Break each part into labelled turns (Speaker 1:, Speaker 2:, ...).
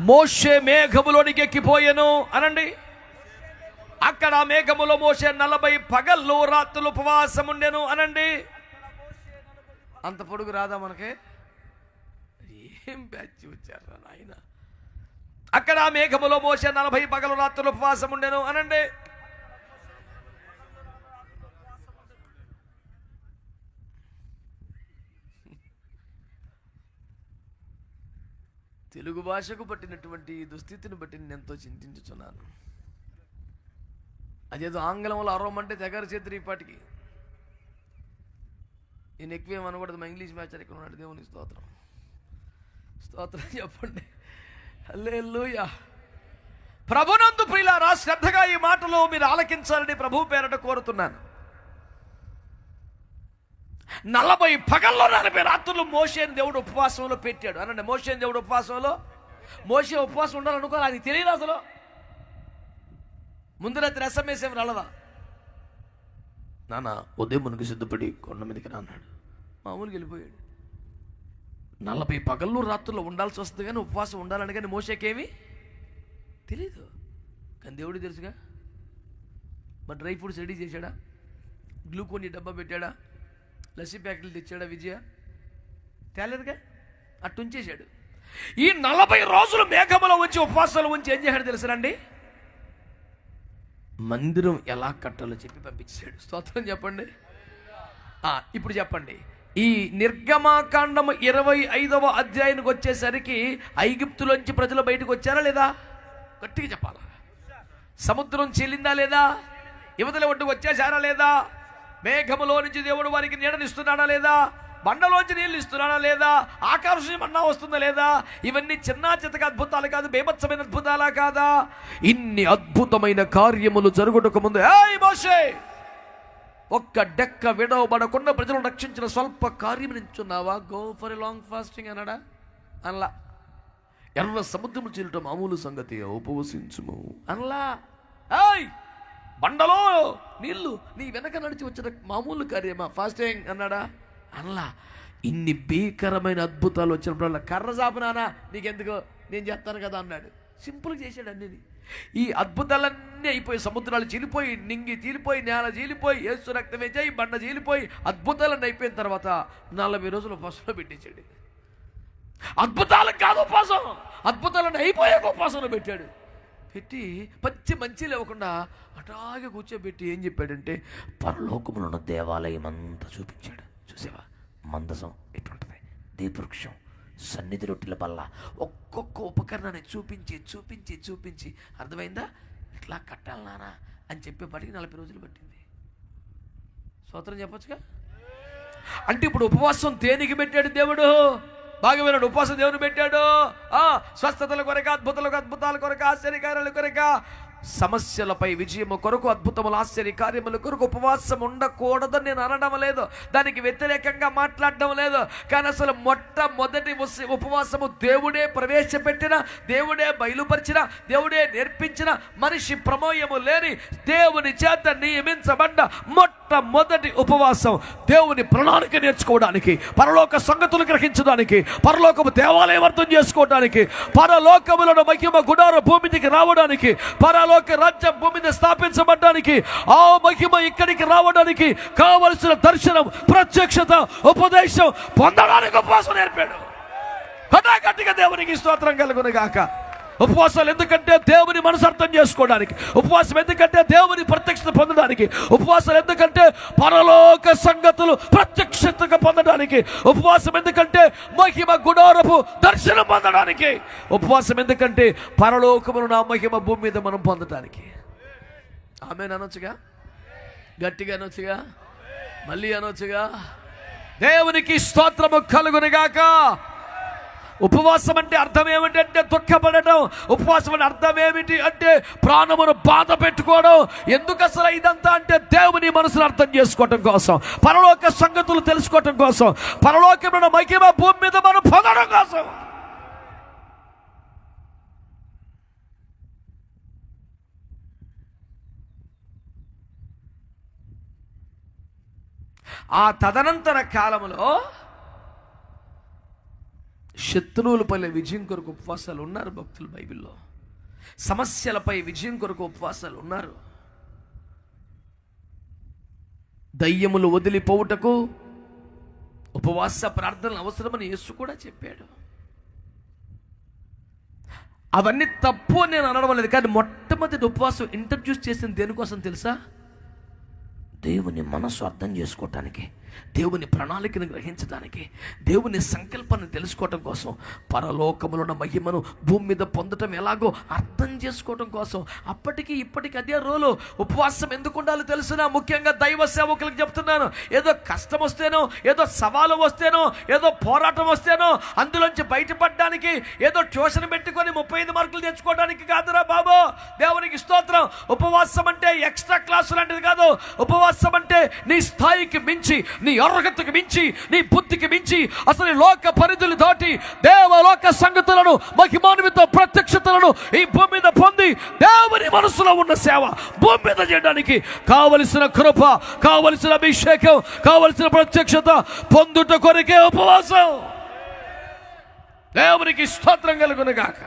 Speaker 1: మోషే మేఘములోనికి ఎక్కిపోయాను అనండి. అక్కడ మేఘములో మోసే నలభై పగళ్ళు రాత్రులు ఉపవాసం ఉండేను అనండి. అంత పొడుగు రాదా మనకి? ఏం బ్యాచ్ వచ్చారా నాయన? అక్కడ మేఘములో మోసే నలభై పగలు రాత్రులు ఉపవాసం ఉండేను అనండి. తెలుగు భాషకు పట్టినటువంటి దుస్థితిని బట్టి నేను ఎంతో చింతించుచున్నాను. అదేదో ఆంగ్లంలో అరవమంటే తెగర చేతురు ఇప్పటికి. నేను ఎక్కువేం అనకూడదు మా ఇంగ్లీష్ మ్యాచ్ ఇక్కడ ఉన్నాడు దేవుని స్తోత్రం. స్తోత్రం చెప్పండి. లూయా ప్రభునందు ప్రియులారా శ్రద్ధగా ఈ మాటలో మీరు ఆలకించాలని ప్రభు పేరట కోరుతున్నాను. నలభై పగల్లో నలభై రాత్రులు మోషేని దేవుడు ఉపవాసంలో పెట్టాడు. అనండి మోషేని దేవుడు ఉపవాసంలో? మోసే ఉపవాసం ఉండాలనుకో ఆయనకి తెలియదు అసలు. ముందు రాత్రి ఎస్ఎంఎస్ ఏమి రాలదా? నాన్న ఉదయం మునికి సిద్ధపడి కొండ మీదకి రా అన్నాడు. మామూలుగా వెళ్ళిపోయాడు. నలభై పగళ్ళు రాత్రుల్లో ఉండాల్సి వస్తుంది కానీ ఉపవాసం ఉండాలని కానీ మోసేకేమి తెలీదు. కానీ దేవుడు తెలుసుగా. మరి డ్రై ఫ్రూట్స్ రెడీ చేశాడా? గ్లూకోని డబ్బా పెట్టాడా? లస్సీ ప్యాకెట్లు తెచ్చాడా విజయ? తేలేదుగా? అట్టుంచేశాడు. ఈ నలభై రోజులు మేఘములో ఉంచి ఉపవాసాలు ఉంచి ఏం చేశాడు తెలుసునండి? మందిరం ఎలా కట్టాలో చెప్పి పంపించాడు స్తోత్రం చెప్పండి. ఇప్పుడు చెప్పండి. ఈ నిర్గమాకాండం ఇరవై ఐదవ అధ్యాయానికి వచ్చేసరికి ఐగుప్తులోంచి ప్రజలు బయటకు వచ్చారా లేదా? గట్టిగా చెప్పాలా? సముద్రం చెల్లిందా లేదా? యువతల ఒడ్డుకు వచ్చేసారా లేదా? మేఘములో నుంచి దేవుడు వారికి నీడనిస్తున్నాడా లేదా? బండలోంచి నీళ్ళు ఇస్తున్నాడా లేదా? ఆకర్షణమన్నా వస్తుందా లేదా? ఇవన్నీ చిన్న చితక అద్భుతాలు కాదు బేభత్సమైన అద్భుతాలా కాదా? ఇన్ని అద్భుతమైన కార్యములు జరుగుటకు ముందు ఏయ్ మోషే! ఒక్క డెక్క విడవబడకుండా ప్రజలను రక్షించిన స్వల్ప కార్యం నించున్నావా? గో ఫర్ లాంగ్ ఫాస్టింగ్ అన్నాడా? అనలా. ఎర్ర సముద్రము చీలటం మామూలు సంగతి ఉపవసించుము అనలా. ఏయ్! బండలో. నీళ్ళు నీ వెనక నడిచి వచ్చిన మామూలు కార్యమా? ఫాస్టింగ్ అన్నాడా? అనలా. ఇన్ని భీకరమైన అద్భుతాలు వచ్చినప్పుడు కర్ర చాపనానా నీకెందుకు? నేను చేస్తాను కదా అన్నాడు. సింపుల్గా చేశాడు అన్నిది ఈ అద్భుతాలన్నీ అయిపోయి సముద్రాలు చీలిపోయి నింగి చీలిపోయి నేల చీలిపోయి ఏసు రక్తమే చేయి బండ చీలిపోయి అద్భుతాలన్నీ అయిపోయిన తర్వాత నలభై రోజులు ఫస్ట్లో పెట్టించాడు అద్భుతాలకు కాదు ఉపవాసం! అద్భుతాలను అయిపోయాక ఉపవాసంలో పెట్టాడు. పెట్టి పచ్చి మంచి లేవకుండా అటాగే కూర్చోబెట్టి ఏం చెప్పాడంటే
Speaker 2: పరలోకములో ఉన్న దేవాలయం అంతా చూపించాడు. చూసావా? మందసం ఎటుంటుంది దీపవృక్షం సన్నిధి రొట్టెల బల్ల
Speaker 1: ఒక్కొక్క ఉపకరణాన్ని చూపించి చూపించి చూపించి అర్థమైందా? ఇట్లా కట్టాలి నానా అని చెప్పేపాటికి నలభై రోజులు పట్టింది. స్తోత్రం చెప్పొచ్చుగా? అంటే ఇప్పుడు ఉపవాసం దేనికి పెట్టాడు దేవుడు? బాగా విన్నాడు ఉపవాసం దేవుని పెట్టాడు. ఆ స్వస్థతల కొరక అద్భుతాలకు అద్భుతాల కొరక ఆశ్చర్యకార్యాల కొరక సమస్యలపై విజయము కొరకు అద్భుతములు ఆశ్చర్య కార్యముల కొరకు ఉపవాసం ఉండకూడదని నేను అనడం లేదు. దానికి వ్యతిరేకంగా మాట్లాడడం లేదు. కానీ అసలు మొట్టమొదటి ఉపవాసము దేవుడే ప్రవేశపెట్టిన దేవుడే బయలుపరిచిన దేవుడే నేర్పించిన మనిషి ప్రమోయము లేని దేవుని చేత నియమించబడ్డ మొట్టమొదటి ఉపవాసం దేవుని ప్రణాళిక నేర్చుకోవడానికి పరలోక సంగతులు గ్రహించడానికి పరలోకము దేవాలయం అర్థం చేసుకోవడానికి పరలోకములను మహిమ గుడార భూమికి రావడానికి పరలోక రాజ్యం భూమి మీద స్థాపించబడడానికి ఆ మహిమ ఇక్కడికి రావడానికి కావలసిన దర్శనం ప్రత్యక్షత ఉపదేశం పొందడానికి ఉపవాసం నేర్పాడు. హఠాగట్టిగా దేవునికి స్తోత్రం కలుగును గాక. ఉపవాసాలు ఎందుకంటే దేవుని మనసు అర్థం చేసుకోవడానికి. ఉపవాసం ఎందుకంటే దేవుని ప్రత్యక్షత పొందడానికి. ఉపవాసాలు ఎందుకంటే పరలోక సంగతులు ప్రత్యక్షతగా పొందడానికి. ఉపవాసం ఎందుకంటే మహిమ గుణారపు దర్శనం పొందడానికి. ఉపవాసం ఎందుకంటే పరలోకమును నా మహిమ భూమి మీద మనం పొందడానికి ఆమె అనొచ్చుగా? గట్టిగా అనొచ్చుగా? మళ్ళీ అనొచ్చుగా? దేవునికి స్తోత్రము కలుగునుగాక. ఉపవాసం అంటే అర్థం ఏమిటంటే దుఃఖపడటం. ఉపవాసం అంటే అర్థం ఏమిటి అంటే ప్రాణమును బాధ పెట్టుకోవడం. ఎందుకు అసలు ఇదంతా అంటే దేవుని మనసును అర్థం చేసుకోవటం కోసం పరలోక సంగతులు తెలుసుకోవటం కోసం పరలోకమైన మహిమ భూమి మీద మనం పొందడం కోసం. ఆ తదనంతర కాలములో శత్రువులపై విజయం కొరకు ఉపవాసాలు ఉన్నారు భక్తులు బైబిల్లో. సమస్యలపై విజయం కొరకు ఉపవాసాలు ఉన్నారు. దయ్యములు వదిలిపోవుటకు ఉపవాస ప్రార్థనలు అవసరమని యేసు కూడా చెప్పాడు. అవన్నీ తప్పు అని నేను అనడం లేదు కానీ మొట్టమొదటి ఉపవాసం ఇంట్రడ్యూస్ చేసింది దేనికోసం తెలుసా?
Speaker 2: దేవుని మనసు అర్థం చేసుకోవటానికి.
Speaker 1: దేవుని ప్రణాళికను గ్రహించడానికి దేవుని సంకల్పాన్ని తెలుసుకోవటం కోసం పరలోకములో ఉన్న మహిమను భూమి మీద పొందటం ఎలాగో అర్థం చేసుకోవటం కోసం అప్పటికి ఇప్పటికి అదే రోలు ఉపవాసం ఎందుకు ఉండాలో తెలుసునా ముఖ్యంగా దైవ సేవకులకు చెప్తున్నాను. ఏదో కష్టం వస్తేనో ఏదో సవాలు వస్తేనో ఏదో పోరాటం వస్తేనో అందులోంచి బయటపడడానికి ఏదో ట్యూషన్ పెట్టుకొని ముప్పై ఐదు మార్కులు తెచ్చుకోవడానికి కాదురా బాబు. దేవునికి స్తోత్రం. ఉపవాసం అంటే ఎక్స్ట్రా క్లాసు లాంటిది కాదు. ఉపవాసం అంటే నీ స్థాయికి మించి నీ అర్హతకు మించి నీ బుద్ధికి మించి అసలు లోక పరిధులు దాటి దేవలోక సంగతులను మహిమాన్విత ప్రత్యక్షతలను ఈ భూమి మీద పొంది దేవుని మనసులో ఉన్న సేవ భూమి మీద చేయడానికి కావలసిన కృప కావలసిన అభిషేకం కావలసిన ప్రత్యక్షత పొందుట కొరకే ఉపవాసం. దేవునికి స్తోత్రం కలుగునుగాక.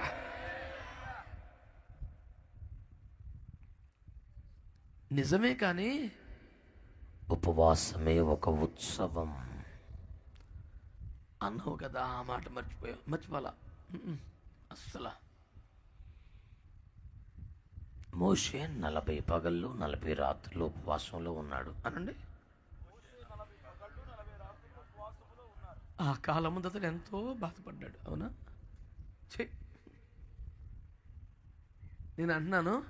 Speaker 1: నిజమే కానీ
Speaker 2: ఉపవాసమే ఒక ఉత్సవం.
Speaker 1: అన్నావు కదా ఆ మాట మర్చిపోయా మర్చిపోలా ఉమ్మ్. అస్సలా.
Speaker 2: మోషే నలభై పగళ్ళు నలభై రాత్రులు ఉపవాసంలో ఉన్నాడు.
Speaker 1: అనండి. ఆ కాలం అతను ఎంతో బాధపడ్డాడు. అవునా? చె నేను అంటున్నాను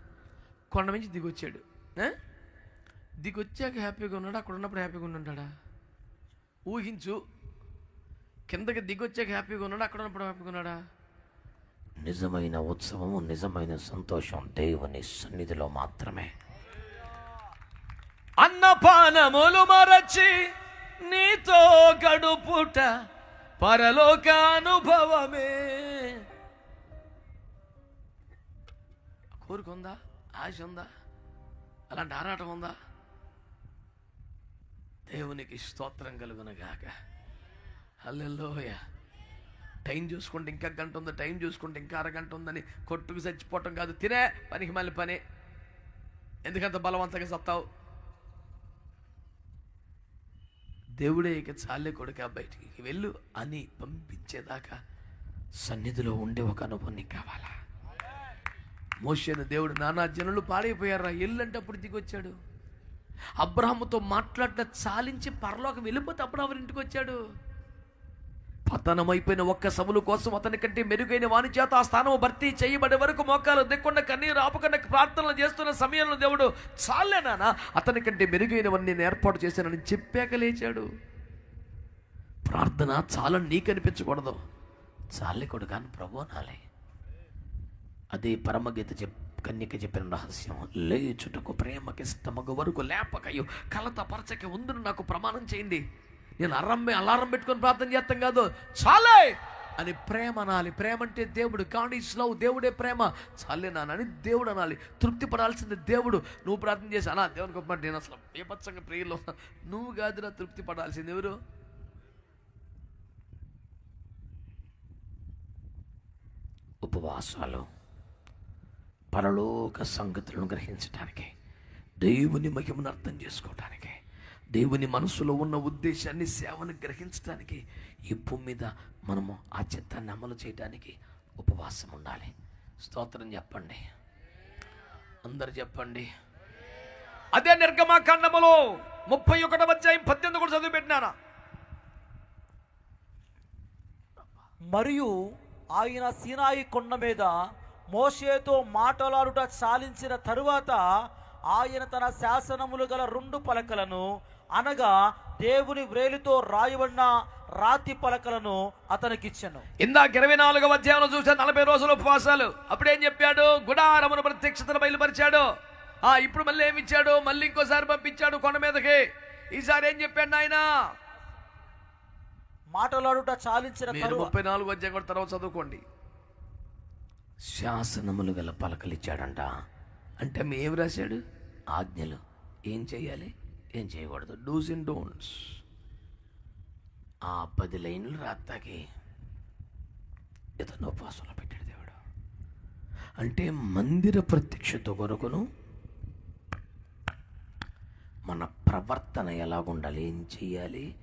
Speaker 1: కొండ నుంచి దిగొచ్చాడు. దిగొచ్చాక హ్యాపీగా ఉన్నాడు? అక్కడ ఉన్నప్పుడు హ్యాపీగా ఉన్నాడా ఊహించు. కిందకి దిగొచ్చాక హ్యాపీగా ఉన్నాడు? అక్కడ ఉన్నప్పుడు హ్యాపీగా ఉన్నాడా?
Speaker 2: నిజమైన ఉత్సవము నిజమైన సంతోషం దేవుని సన్నిధిలో మాత్రమే.
Speaker 1: అన్నపానములు మరచి నీతో గడుపుట పరలోక అనుభవమే. కోరిక ఉందా? ఆశ ఉందా? అలాంటి ఆరాటం ఉందా? దేవునికి స్తోత్రం కలుగునగాక. హల్లెలూయ. టైం చూసుకుంటే ఇంకా గంట ఉంది. టైం చూసుకుంటే ఇంకా అరగంట ఉందని కొట్టుకు చచ్చిపోవటం కాదు. తినే పనికి మళ్ళీ పని. ఎందుకంత బలవంతంగా సత్తావు? దేవుడే ఇక చాలే కొడుక బయటికి వెళ్ళు అని పంపించేదాకా సన్నిధిలో ఉండే ఒక అనుభవం నీకు కావాలా? మోషేను దేవుడు నానా జనులు పాడైపోయారా? ఎల్లంటే అప్పుడు దిగొచ్చాడు. అబ్రహముతో మాట్లాడిన చాలించి పరలోకి వెళ్ళిపోతే అప్పుడు ఇంటికి వచ్చాడు? పతనమైపోయిన ఒక్క సభలు కోసం అతని కంటే మెరుగైన వాని చేత ఆ స్థానం భర్తీ చేయబడే వరకు మోకాలు దిక్కుండా కన్నీరు ఆపకుండా ప్రార్థనలు చేస్తున్న సమయంలో దేవుడు చాలే అతని కంటే మెరుగైనవన్నీ నేను ఏర్పాటు చేశానని చెప్పాక లేచాడు. ప్రార్థన చాలని నీకు అనిపించకూడదు.
Speaker 2: చాలే కొడుకు అని ప్రభు నాలే అదే పరమగీత చెప్ కన్యక చెప్పిన రహస్యం
Speaker 1: లేచుటకు ప్రేమకిష్టమగు వరకు లేపకయు కలత పరచకి ఉందని నాకు ప్రమాణం చేయండి. నేను అర్రమ్మే అలారం పెట్టుకొని ప్రార్థన చేస్తాం కాదు. చాలే! అని ప్రేమ అనాలి. ప్రేమ అంటే దేవుడు. గాడ్ ఈజ్ లవ్ దేవుడే ప్రేమ. చాలే నానని దేవుడు అనాలి. తృప్తి పడాల్సింది దేవుడు. నువ్వు ప్రార్థన చేసి అనా దేవుని గొప్ప నేను అసలు బీభత్సంగా ప్రియులు నువ్వు కాదురా తృప్తి పడాల్సింది ఎవరు?
Speaker 2: ఉపవాసాలు. పరలోక సంగతులను గ్రహించడానికి దేవుని మహిమను అర్థం చేసుకోవటానికి
Speaker 1: దేవుని మనసులో ఉన్న ఉద్దేశాన్ని సేవను గ్రహించడానికి ఈ భూమి మీద మనము ఆ చిత్తాన్ని అమలు చేయడానికి ఉపవాసం ఉండాలి. స్తోత్రం చెప్పండి. అందరు చెప్పండి. అదే నిర్గమాకాండములో ముప్పై ఒకటవ అధ్యాయం పద్దెనిమిది కూడా చదివి పెట్టినారా
Speaker 3: మరియు ఆయన సీనాయి కొండ మీద మోషేతో మాటలాడుట చాలించిన తరువాత ఆయన తన శాసనములు గల రెండు పలకలను అనగా దేవుని వ్రేలితో రాయబడిన రాతి పలకలను అతనికిచ్చెను.
Speaker 1: ఇందాక ఇరవై నాలుగవ అధ్యాయంలో చూసా నలభై రోజుల ఉపవాసాలు. అప్పుడేం చెప్పాడు? గుడారమును ప్రత్యక్షతను బయలుపరిచాడు. ఆ ఇప్పుడు మళ్ళీ ఏమి ఇచ్చాడు? మళ్ళీ ఇంకోసారి పంపించాడు కొండ మీదకి. ఈసారి ఏం చెప్పాడు ఆయన
Speaker 3: మాటలాడుట చాలించిన
Speaker 1: ముప్పై నాలుగు అధ్యాయం కూడా తర్వాత చదువుకోండి.
Speaker 2: శాసనములు గల పలకలిచ్చాడంట.
Speaker 1: అంటే ఏం రాశాడు?
Speaker 2: ఆజ్ఞలు.
Speaker 1: ఏం చేయాలి?
Speaker 2: ఏం చేయకూడదు.
Speaker 1: డూస్ అండ్ డోంట్స్
Speaker 2: ఆ పది లైన్లు రాత్తాకి
Speaker 1: ఇతను ఉపవాసంలో పెట్టాడు దేవుడు. అంటే మందిర ప్రత్యక్షత కొరకును మన ప్రవర్తన ఎలాగుండాలి? ఏం చేయాలి?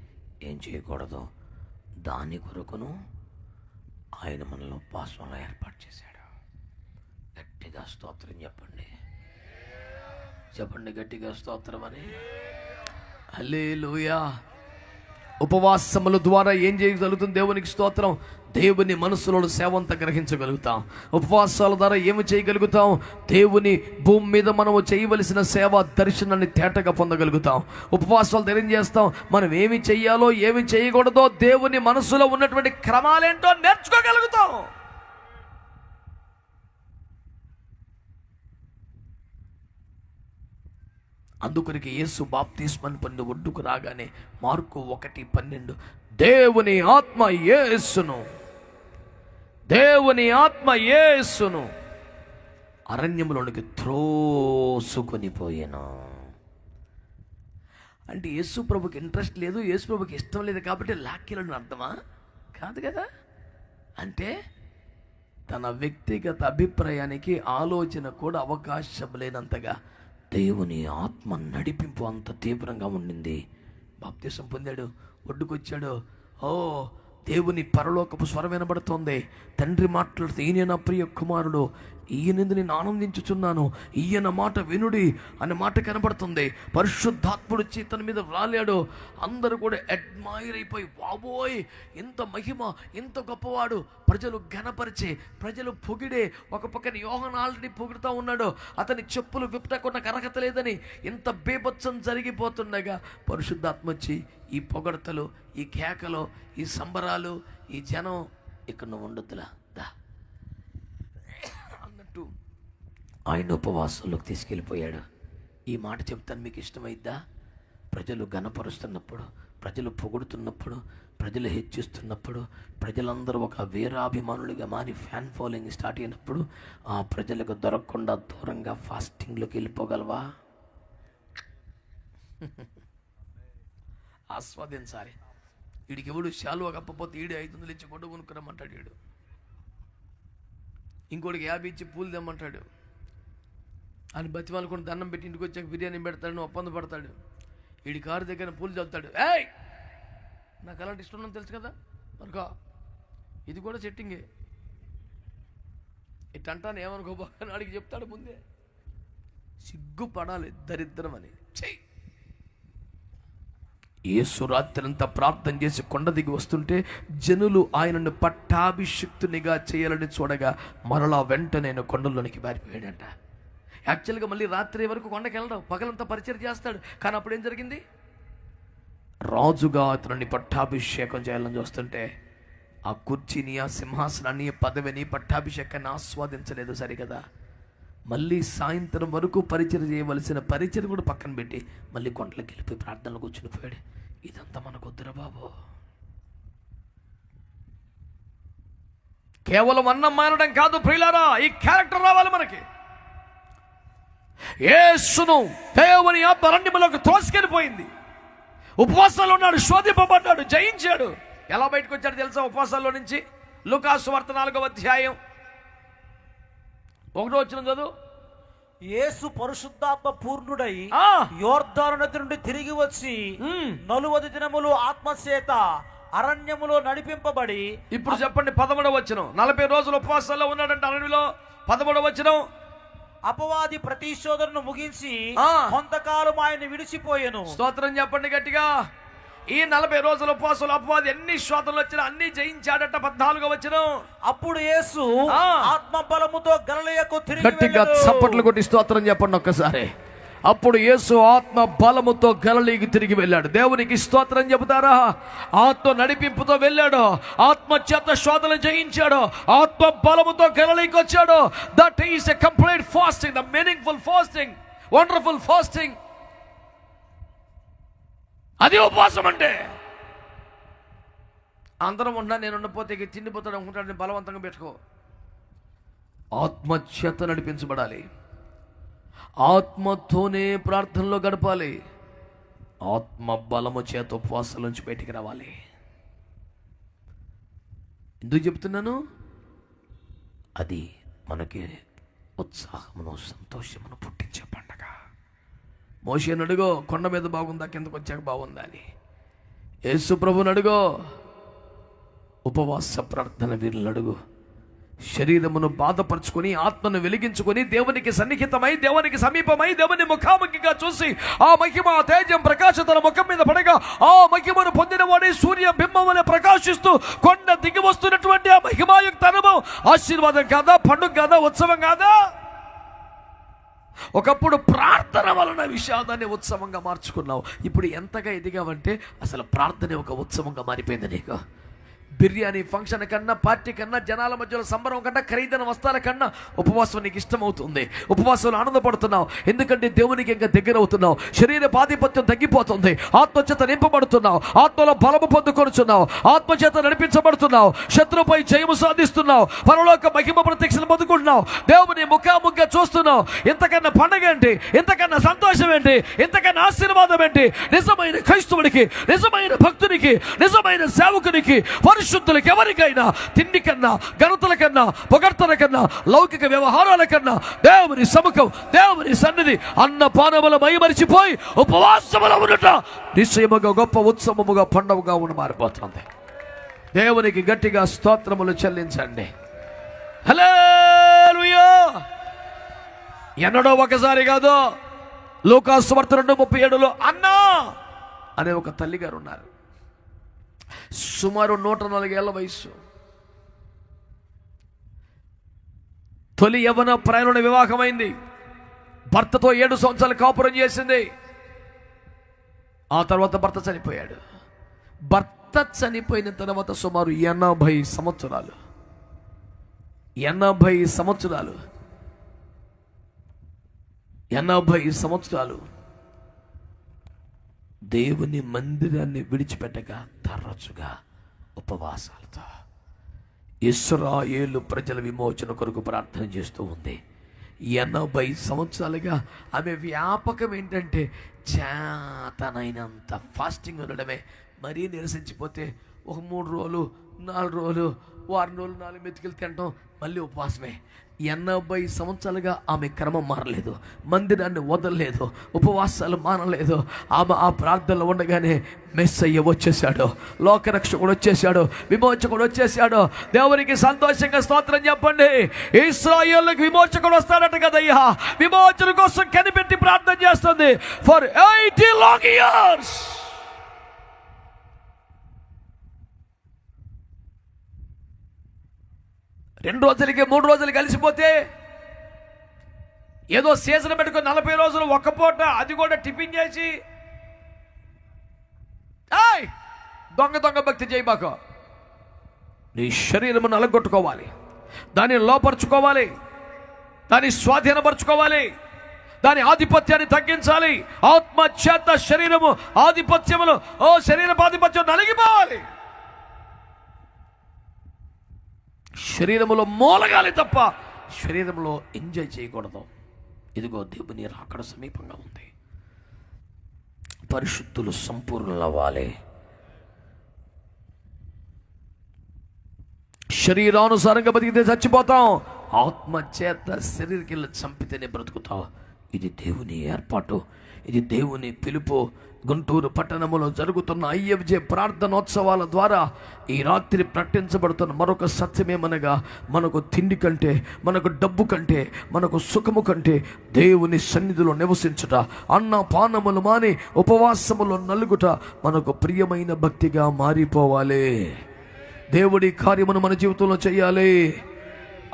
Speaker 1: ఏం చేయకూడదు? దాని కొరకును ఆయన మనలో ఉపవాసంలో ఏర్పాటు చేశాడు. గట్టిగా స్తోత్రం చెప్పండి. చెప్పండి గట్టిగా స్తోత్రం అని. హల్లెలూయా. ఉపవాసముల ద్వారా ఏం చేయగలుగుతుంది దేవునికి స్తోత్రం? దేవుని మనసులో సేవంత గ్రహించగలుగుతాం. ఉపవాసాల ద్వారా ఏమి చేయగలుగుతాం? దేవుని భూమి మీద మనము చేయవలసిన సేవ దర్శనాన్ని తేటగా పొందగలుగుతాం. ఉపవాసాలు ధైర్యం చేస్తాం? మనం ఏమి చేయాలో ఏమి చేయకూడదో దేవుని మనసులో ఉన్నటువంటి క్రమాలేంటో నేర్చుకోగలుగుతాం. అందుకొరికి యేసు బాప్తిస్మన్ పొంది ఒడ్డుకు రాగానే మార్కు ఒకటి పన్నెండు దేవుని ఆత్మ యేసును దేవుని ఆత్మ యేసును అరణ్యములోనికి త్రోసుకొని పోయాను. అంటే యేసు ప్రభుకి ఇంట్రెస్ట్ లేదు యేసు ప్రభుకి ఇష్టం లేదు కాబట్టి లాక్యలను అర్థమా? కాదు కదా? అంటే తన వ్యక్తిగత అభిప్రాయానికి ఆలోచన కూడా అవకాశం లేనంతగా దేవుని ఆత్మ నడిపింపు అంత తీవ్రంగా ఉండింది. బాప్తీసం పొందాడు ఒడ్డుకొచ్చాడు. ఓ దేవుని పరలోకపు స్వరం వినబడుతోంది. తండ్రి మాట్లాడుతూ ఈయన నా ప్రియ కుమారుడు ఈయనందు నేను ఆనందించుచున్నాను. ఈయన మాట వినుడి అనే మాట కనబడుతుంది. పరిశుద్ధాత్ముడు తన మీద రాలేడు అందరూ కూడా అడ్మైర్ అయిపోయి బాబోయ్ ఇంత మహిమ ఇంత గొప్పవాడు ప్రజలు ఘనపరిచే ప్రజలు పొగిడే ఒక పక్కన యోహన్ ఆల్రెడీ పొగుడుతూ ఉన్నాడు. అతని చెప్పులు విప్పటకున్న అర్హత లేదని ఇంత బీభత్సం జరిగిపోతుండగా పరిశుద్ధాత్మ వచ్చి ఈ పొగడతలు ఈ కేకలు ఈ సంబరాలు ఈ జనం ఇక్కడ నువ్వు ఉండొద్దులా దా. అన్నట్టు ఆయన ఉపవాసంలోకి తీసుకెళ్ళిపోయాడు. ఈ మాట చెప్తాను మీకు ఇష్టమైద్దా? ప్రజలు ఘనపరుస్తున్నప్పుడు ప్రజలు పొగుడుతున్నప్పుడు ప్రజలు హెచ్చిస్తున్నప్పుడు ప్రజలందరూ ఒక వీరాభిమానులుగా మారి ఫ్యాన్ ఫాలోయింగ్ స్టార్ట్ అయినప్పుడు ఆ ప్రజలకు దొరకకుండా దూరంగా ఫాస్టింగ్లోకి వెళ్ళిపోగలవా? ఆస్వాదించాలి వీడికి ఎవడు శాలువ కప్పపోతే ఈడు ఐదు వందలు ఇచ్చి గొడ్డు కొనుక్కురమ్మంటాడు వీడు ఇంకోటికి యాభై ఇచ్చి పూలు తెమ్మంటాడు. అని బతిమాలకుండా దండం పెట్టి ఇంటికి వచ్చాక బిర్యానీ పెడతాడు ఒప్పంద పడతాడు వీడి కారు దగ్గర పూలు చల్లుతాడు. ఏయ్! నాకు అలాంటి ఇష్టం ఉన్నది తెలుసు కదా? మరికా ఇది కూడా సెట్టింగే. ఇట్టంటాను ఏమనుకోబోకని అడిగి చెప్తాడు ముందే. సిగ్గుపడాలి దరిద్రం అని. చెయ్యి యేసు రాత్రంతా ప్రార్థన చేసి కొండ దిగి వస్తుంటే జనులు ఆయనను పట్టాభిషిక్తునిగా చేయాలని చూడగా మరలా వెంట నేను కొండల్లోనికి పారిపోయాడంట యాక్చువల్గా మళ్ళీ రాత్రి వరకు కొండకి వెళ్ళడం. పగలంతా పరిచయం చేస్తాడు. కానీ అప్పుడు ఏం జరిగింది? రాజుగా అతనిని పట్టాభిషేకం చేయాలని చూస్తుంటే ఆ కుర్చీని ఆ సింహాసనాన్ని పదవిని పట్టాభిషేకాన్ని ఆస్వాదించలేదు సరికదా మళ్ళీ సాయంత్రం వరకు పరిచయం చేయవలసిన పరిచయం కూడా పక్కన పెట్టి మళ్ళీ కొండలకు వెళ్ళిపోయి ప్రార్థనలు కూర్చుని పోయాడు. ఇదంతా మనకు వద్దురా బాబు. కేవలం అన్నం మానడం కాదు ప్రియులారా ఈ క్యారెక్టర్ రావాలి మనకి. యేసును దేవుని అరణ్యములోకి తోసుకెళ్ళిపోయింది. ఉపవాసాలు ఉన్నాడు శోధింపబడ్డాడు జయించాడు. ఎలా బయటకు వచ్చాడు తెలుసా ఉపవాసాల్లో నుంచి? లూకాసు వార్త నాలుగవ అధ్యాయం. ఒకటో వచ్చిన చదువు.
Speaker 3: యేసు పరిశుద్ధాత్మ పూర్ణుడై యోర్ధాను నది నుండి తిరిగి వచ్చి. నలువది దినములు ఆత్మచేత అరణ్యములో నడిపింపబడి
Speaker 1: ఇప్పుడు చెప్పండి పదమూడవ వచ్చిన నలభై రోజులు ఉపవాసాల్లో ఉన్నాడంట అరణ్యలో. పదమూడవ వచ్చిన
Speaker 3: అపవాది ప్రతిశోధనను ముగించి. కొంతకాలం ఆయన విడిచిపోయెను
Speaker 1: స్తోత్రం చెప్పండి గట్టిగా ఈ నలభై రోజుల ఉపవాసాలు అపవాది ఎన్ని శోధనలు వచ్చినా అన్ని జయించాడట పద్నాలుగో వచ్చిన
Speaker 3: అప్పుడు యేసు
Speaker 1: ఆ.
Speaker 3: ఆత్మ బలముతో గలలయకు తిరిగి
Speaker 1: గట్టిగా. చప్పట్లు కొట్టి స్తోత్రం చెప్పండి ఒక్కసారి అప్పుడు యేసు ఆత్మ బలముతో గలలీకి తిరిగి వెళ్ళాడు. దేవునికి స్తోత్రం చెబుతారా? ఆత్మ నడిపింపుతో వెళ్ళాడు. ఆత్మ చేత శోధన జయించాడు ఆత్మ బలముతో గలలీకి వచ్చాడు. That is a complete fasting the meaningful fasting wonderful fasting అది ఉపవాసం అంటే. అందరం ఉన్నా నేను ఉండపోతే ఇక తిండిపోతాడు అనుకుంటాడు. బలవంతంగా పెట్టుకో. ఆత్మచేత నడిపించబడాలి. ఆత్మతోనే ప్రార్థనలో గడపాలి. ఆత్మ బలము చేత ఉపవాసం నుంచి బయటికి రావాలి. ఎందుకు చెప్తున్నాను?
Speaker 2: అది మనకి ఉత్సాహమును సంతోషమును పుట్టించే పండగ.
Speaker 1: మోషన్ అడుగో కొండ మీద బాగుందా కిందకు వచ్చాక బాగుందా అని. యేసు ప్రభుని అడుగో ఉపవాస ప్రార్థన వీరులను అడుగు. శరీరమును బాధపరుచుకొని ఆత్మను వెలిగించుకొని దేవునికి సన్నిహితమై దేవునికి సమీపమై దేవుని ముఖాముఖిగా చూసి ఆ మహిమ ఆ తేజం ప్రకాశం తన ముఖం మీద పడగా ఆ మహిమను పొందినవాడే సూర్య బింబమునే ప్రకాశిస్తూ కొండ దిగి వస్తున్నటువంటి ఆ మహిమాయుక్త అనుభవం. ఆశీర్వాదం కాదా? పండుగ కాదా? ఉత్సవం కాదా? ఒకప్పుడు ప్రార్థన వలన విషాదాన్ని ఉత్సవంగా మార్చుకున్నావు. ఇప్పుడు ఎంతగా ఎదిగావంటే అసలు ప్రార్థన ఒక ఉత్సవంగా మారిపోయింది నీకు. బిర్యానీ ఫంక్షన్ కన్నా పార్టీ కన్నా జనాల మధ్యలో సంబరం కన్నా ఖరీదైన వస్త్రాల కన్నా ఉపవాసం నీకు ఇష్టమవుతుంది. ఉపవాసంలో ఆనందపడుతున్నావు. ఎందుకంటే దేవునికి ఇంకా దగ్గర అవుతున్నావు శరీర పాధిపత్యం తగ్గిపోతుంది. ఆత్మచేత నింపబడుతున్నావు. ఆత్మలో బలము పొందుకొనుచున్నావు. ఆత్మచేత నడిపించబడుతున్నావు. శత్రుపై జయము సాధిస్తున్నావు. పరలోక మహిమ ప్రత్యక్షను పొందుకుంటున్నావు. దేవుని ముఖాముఖిగా చూస్తున్నావు. ఇంతకన్నా పండగ ఏంటి? ఇంతకన్నా సంతోషం ఏంటి? ఇంతకన్నా ఆశీర్వాదం ఏంటి? నిజమైన క్రైస్తవుడికి నిజమైన భక్తునికి నిజమైన సేవకునికి పరిశుద్ధులకు ఎవరికైనా తిండి కన్నా ఘనతల కన్నా పొగడ్తల కన్నా లౌకిక వ్యవహారాల కన్నా దేవుని సముఖం దేవుని సన్నిధి అన్న పానముల మైమరిచిపోయి ఉపవాసముల ఉన్నట నిశ్చయముగా గొప్ప ఉత్సవముగా పండవగా ఉండి మారిపోతుంది. దేవునికి గట్టిగా స్తోత్రములు చెల్లించండి. హలో ఎన్నడో ఒకసారి కాదు లోకాసు వర్త రెండు ముప్పై ఏడులో అన్నా! అనే ఒక తల్లి గారు ఉన్నారు. సుమారు నూట నాలుగేళ్ళ వయసు తొలి యవన ప్రయాణ వివాహమైంది. భర్తతో ఏడు సంవత్సరాలు కాపురం చేసింది. ఆ తర్వాత భర్త చనిపోయాడు. భర్త చనిపోయిన తర్వాత సుమారు ఎనభై సంవత్సరాలు. ఎనభై సంవత్సరాలు. ఎనభై సంవత్సరాలు. దేవుని మందిరాన్ని విడిచిపెట్టగా తరచుగా ఉపవాసాలతో. ఇస్రాయేలు ప్రజల విమోచన కొరకు ప్రార్థన చేస్తూ ఉంది. ఎనభై సంవత్సరాలుగా ఆమె వ్యాపకం ఏంటంటే చేతనైనంత ఫాస్టింగ్ ఉండడమే. మరీ నిరసించిపోతే ఒక మూడు రోజులు నాలుగు రోజులు వారం రోజులు నాలుగు మెతుకులు తినటం మళ్ళీ ఉపవాసమే. ఎనభై సంవత్సరాలుగా ఆమె క్రమం మారలేదు మందిరాన్ని వదలలేదు ఉపవాసాలు మానలేదు. ఆమె ఆ ప్రార్థనలో ఉండగానే మెస్సయ్య వచ్చేసాడు లోకరక్షకుడు వచ్చేసాడు విమోచకుడు వచ్చేసాడు దేవునికి సంతోషంగా స్తోత్రం చెప్పండి. ఇస్రాయేళ్ళకి విమోచకుడు వస్తాడట కదయ్యా. విమోచన కోసం కనిపెట్టి ప్రార్థన చేస్తుంది. ఫర్ ఎయిటీ లాంగ్ ఇయర్స్ రెండు రోజులకి మూడు రోజులు కలిసిపోతే ఏదో సీజన్ పెట్టుకుని నలభై రోజులు ఒక్క పూట అది కూడా టిఫిన్ చేసి దొంగ దొంగ భక్తి చేయబాకు నీ శరీరము నలగొట్టుకోవాలి. దాన్ని లోపరుచుకోవాలి. దాన్ని స్వాధీనపరచుకోవాలి. దాని ఆధిపత్యాన్ని తగ్గించాలి. ఆత్మ చేత శరీరము ఆధిపత్యములు ఓ శరీర ఆధిపత్యం నలిగిపోవాలి. శరీరంలో మూలగాలి తప్ప శరీరంలో ఎంజాయ్ చేయకూడదు. ఇదిగో దేవుని రాకడ సమీపంగా ఉంది.
Speaker 2: పరిశుద్ధులు సంపూర్ణులవ్వాలి.
Speaker 1: శరీరానుసారంగా బతికితే చచ్చిపోతాం. ఆత్మ చేత శరీరకి చంపితేనే బ్రతుకుతాం.
Speaker 2: ఇది దేవుని ఏర్పాటు. ఇది దేవుని పిలుపు.
Speaker 1: గుంటూరు పట్టణములో జరుగుతున్న ఐఎఫ్జే ప్రార్థనోత్సవాల ద్వారా ఈ రాత్రి ప్రకటించబడుతున్న మరొక సత్యమేమనగా మనకు తిండి కంటే మనకు డబ్బు కంటే మనకు సుఖము కంటే దేవుని సన్నిధిలో నివసించుట అన్న పానములు మాని ఉపవాసములో నలుగుట మనకు ప్రియమైన భక్తిగా మారిపోవాలి. దేవుడి కార్యమును మన జీవితంలో చేయాలి.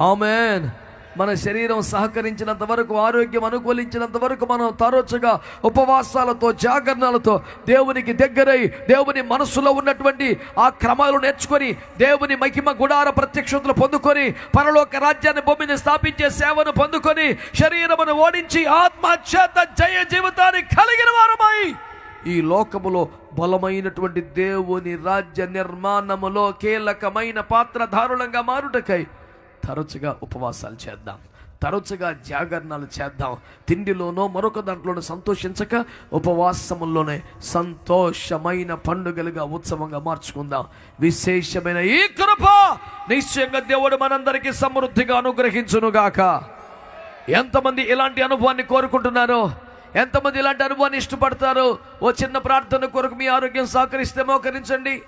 Speaker 1: ఆమెన్. మన శరీరం సహకరించినంత వరకు ఆరోగ్యం అనుకూలించినంత వరకు మనం తరచుగా ఉపవాసాలతో జాగరణలతో దేవునికి దగ్గరై దేవుని మనస్సులో ఉన్నటువంటి ఆ క్రమాలు నేర్చుకొని దేవుని మహిమ గుడార ప్రత్యక్షతలు పొందుకొని పరలోక రాజ్యాన్ని భూమిని స్థాపించే సేవను పొందుకొని శరీరమును ఓడించి ఆత్మచేత జయ జీవితాన్ని కలిగిన వారమై ఈ లోకములో బలమైనటువంటి దేవుని రాజ్య నిర్మాణములో కీలకమైన పాత్రధారులంగా మారుటకై తరచుగా ఉపవాసాలు చేద్దాం. తరచుగా జాగరణాలు చేద్దాం. తిండిలోనో మరొక దాంట్లోనో సంతోషించక ఉపవాసముల్లోనే సంతోషమైన పండుగలుగా ఉత్సవంగా మార్చుకుందాం. విశేషమైన ఈ కృప నిశ్చయంగా దేవుడు మనందరికీ సమృద్ధిగా అనుగ్రహించునుగాక. ఎంతమంది ఇలాంటి అనుభవాన్ని కోరుకుంటున్నారో ఎంతమంది ఇలాంటి అనుభవాన్ని ఇష్టపడతారో ఓ చిన్న ప్రార్థన కొరకు మీ ఆరోగ్యం సహకరిస్తే మోకరించండి.